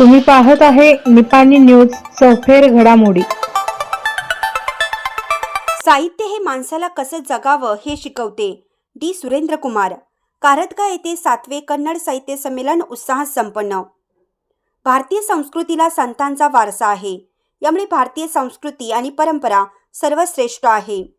तुम्ही पाहत आहे निपाणी न्यूज चौफेर घडामोडी. साहित्य हे माणसाला कसं जगावं हे शिकवते. डी. सुरेंद्र कुमार कारतगा येथे सातवे कन्नड साहित्य संमेलन उत्साहात संपन्न. भारतीय संस्कृतीला संतांचा वारसा आहे. यामुळे भारतीय संस्कृती आणि परंपरा सर्वश्रेष्ठ आहे.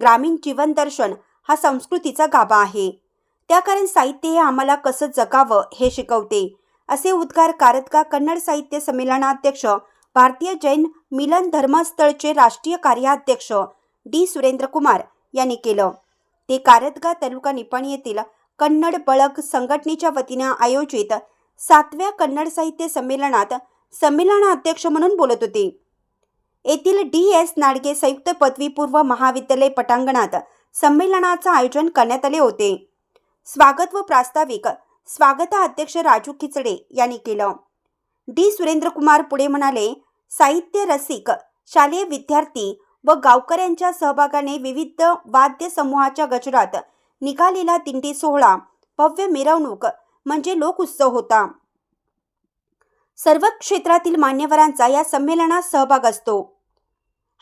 ग्रामीण जीवनदर्शन हा संस्कृतीचा गाभा आहे. त्या कारण साहित्य हे आम्हाला कसं जगावं हे शिकवते. असे उद्गार कारदगा कन्नड साहित्य संमेलनाध्यक्ष भारतीय जैन मिलन धर्मस्थळचे राष्ट्रीय कार्याध्यक्ष डी. सुरेंद्र कुमार यांनी केलं. ते कारतगा तालुका निपाणी येथील कन्नड बळक संघटनेच्या वतीनं आयोजित सातव्या कन्नड साहित्य संमेलनात संमेलनाध्यक्ष म्हणून बोलत होते. येथील डी. एस. नाडगे संयुक्त पदवीपूर्व महाविद्यालय पटांगणात संमेलनाचं आयोजन करण्यात आले होते. स्वागत व प्रास्ताविक स्वागताध्यक्ष राजू खिचडे यांनी केलं. डी. सुरेंद्रकुमार पुढे म्हणाले साहित्य रसिक शालेय विद्यार्थी व गावकऱ्यांच्या सहभागाने विविध वाद्य समूहाच्या गजरात निघालेला दिंडी सोहळा भव्य मिरवणूक म्हणजे लोकउत्सव होता. सर्व क्षेत्रातील मान्यवरांचा या संमेलनात सहभाग असतो.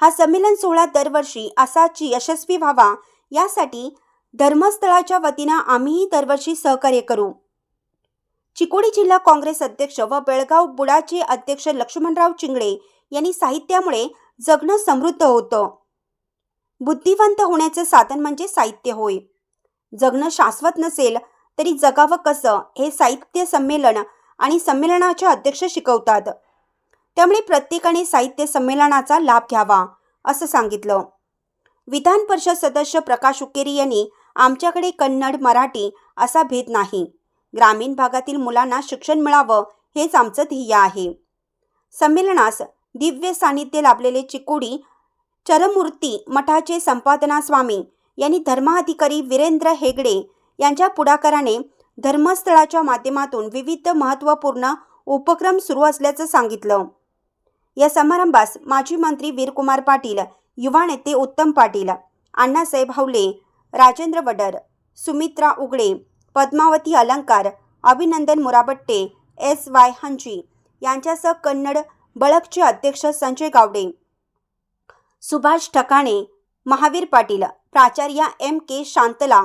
हा संमेलन सोहळा दरवर्षी असाची यशस्वी व्हावा यासाठी धर्मस्थळाच्या वतीनं आम्हीही दरवर्षी सहकार्य करू. चिकोडी जिल्हा काँग्रेस अध्यक्ष व बेळगाव बुडाचे अध्यक्ष लक्ष्मणराव चिंगळे यांनी साहित्यामुळे जगणं समृद्ध होतं. बुद्धिवंत होण्याचं साधन म्हणजे साहित्य होय. जगणं शाश्वत नसेल तरी जगावं कसं हे साहित्य संमेलन आणि संमेलनाचे अध्यक्ष शिकवतात. त्यामुळे प्रत्येकाने साहित्य संमेलनाचा लाभ घ्यावा असं सांगितलं. विधान परिषद सदस्य प्रकाश उकेरी यांनी आमच्याकडे कन्नड मराठी असा भेद नाही. ग्रामीण भागातील मुलांना शिक्षण मिळावं हेच आमचं ध्येय आहे. संमेलनास दिव्य सानिध्य लाभलेले चिकोडी चरमूर्ती मठाचे संपादना स्वामी यांनी धर्माधिकारी वीरेंद्र हेगडे यांच्या पुढाकाराने धर्मस्थळाच्या माध्यमातून विविध महत्त्वपूर्ण उपक्रम सुरू असल्याचं सांगितलं. या समारंभास माजी मंत्री वीरकुमार पाटील युवा नेते उत्तम पाटील अण्णासाहेब हवले राजेंद्र वडर सुमित्रा उगडे पद्मावती अलंकार अभिनंदन मुराबट्टे एस वाय हंची यांच्यासह कन्नड बळकचे अध्यक्ष संजय गावडे. सुभाष ठकाणे महावीर पाटील प्राचार्य एम के शांतला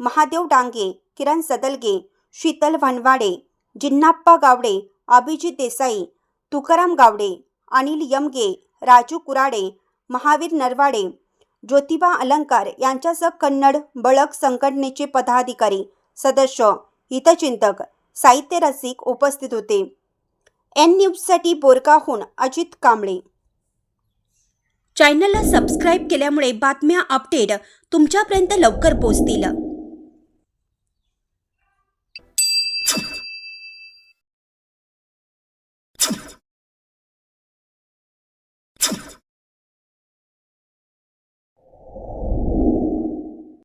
महादेव डांगे किरण सदलगे शीतल भनवाडे जिन्नाप्पा गावडे अभिजित देसाई तुकाराम गावडे अनिल यमगे राजू कुराडे महावीर नरवाडे ज्योतिबा अलंकार यांच्यासह कन्नड बळक संघटनेचे पदाधिकारी सदस्य हितचिंतक साहित्य रसिक उपस्थित होते. एन न्यूजसाठी बोरकाहून अजित कांबळे. चॅनलला सबस्क्राईब केल्यामुळे बातम्या अपडेट तुमच्यापर्यंत लवकर पोहोचतील.